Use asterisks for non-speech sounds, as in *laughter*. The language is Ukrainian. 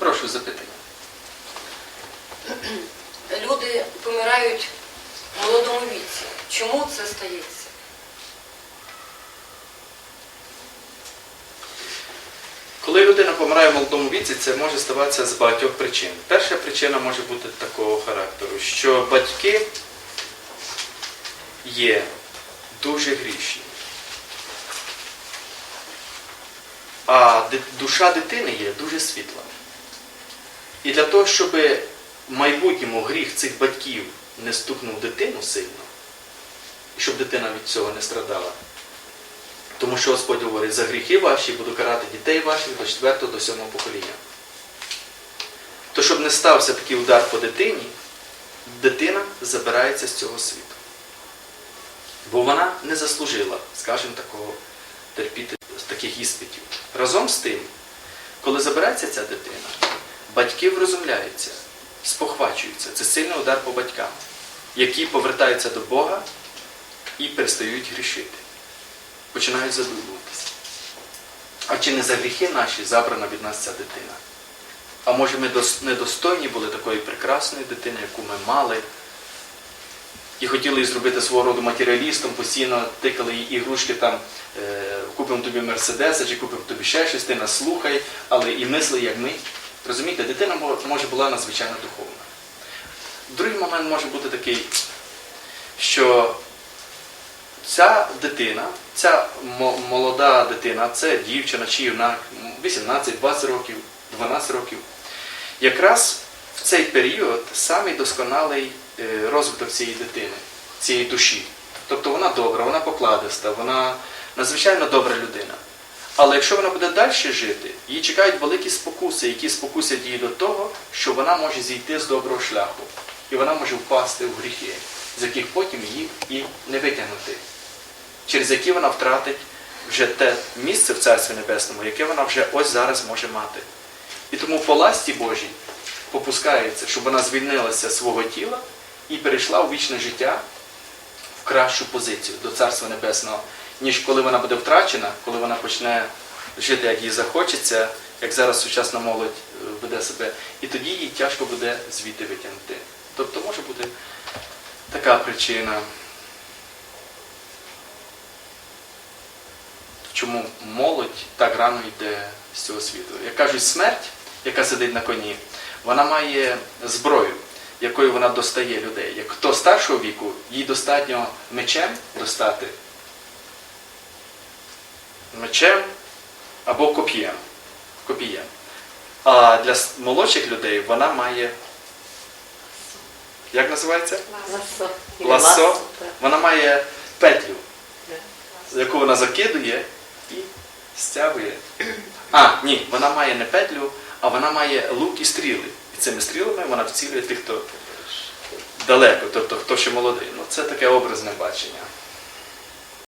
Прошу запитання. *clears throat* Люди помирають в молодому віці. Чому це стається? Коли людина помирає в молодому віці, це може ставатися з багатьох причин. Перша причина може бути такого характеру, що батьки є дуже грішні. А душа дитини є дуже світла. І для того, щоб в майбутньому гріх цих батьків не стукнув дитину сильно, і щоб дитина від цього не страдала, тому що Господь говорить, за гріхи ваші буду карати дітей ваших до 4 до 7 покоління. То щоб не стався такий удар по дитині, дитина забирається з цього світу. Бо вона не заслужила, скажімо, такого терпіти таких іспитів. Разом з тим, коли забирається ця дитина, батьки врозумляються, спохвачуються. Це сильний удар по батькам, які повертаються до Бога і перестають грішити починають задумуватися. А чи не за гріхи наші забрана від нас ця дитина? А може ми недостойні були такої прекрасної дитини, яку ми мали, і хотіли її зробити свого роду матеріалістом, постійно тикали їй ігрушки там, е, купимо тобі Мерседеса чи купимо тобі ще щось, ти нас слухай, але і мисли, як ми. Розумієте, дитина може була надзвичайно духовна. Другий момент може бути такий, що ця дитина, ця молода дитина, це дівчина чи юнак, 18, 20 років, 12 років, якраз в цей період самий досконалий е, розвиток цієї дитини, цієї душі. Тобто вона добра, вона покладиста, вона надзвичайно добра людина. Але якщо вона буде далі жити, її чекають великі спокуси, які спокусять її до того, що вона може зійти з доброго шляху. І вона може впасти в гріхи, з яких потім її і не витягнути через які вона втратить вже те місце в Царстві Небесному, яке вона вже ось зараз може мати. І тому по ласті Божій попускається, щоб вона звільнилася з свого тіла і перейшла у вічне життя в кращу позицію до Царства Небесного, ніж коли вона буде втрачена, коли вона почне жити, як їй захочеться, як зараз сучасна молодь е, веде себе, і тоді їй тяжко буде звідти витягнути. Тобто може бути така причина. чому молодь так рано йде з цього світу. Як кажуть, смерть, яка сидить на коні, вона має зброю, якою вона достає людей. Як хто старшого віку, їй достатньо мечем достати, мечем або коп'єм. копієм. А для молодших людей вона має. Як називається? Ласо. Ласо. Вона має петлю, яку вона закидує і стягує. А, ні, вона має не петлю, а вона має лук і стріли. І цими стрілами вона вцілює тих, хто далеко, тобто хто ще молодий. Ну, це таке образне бачення.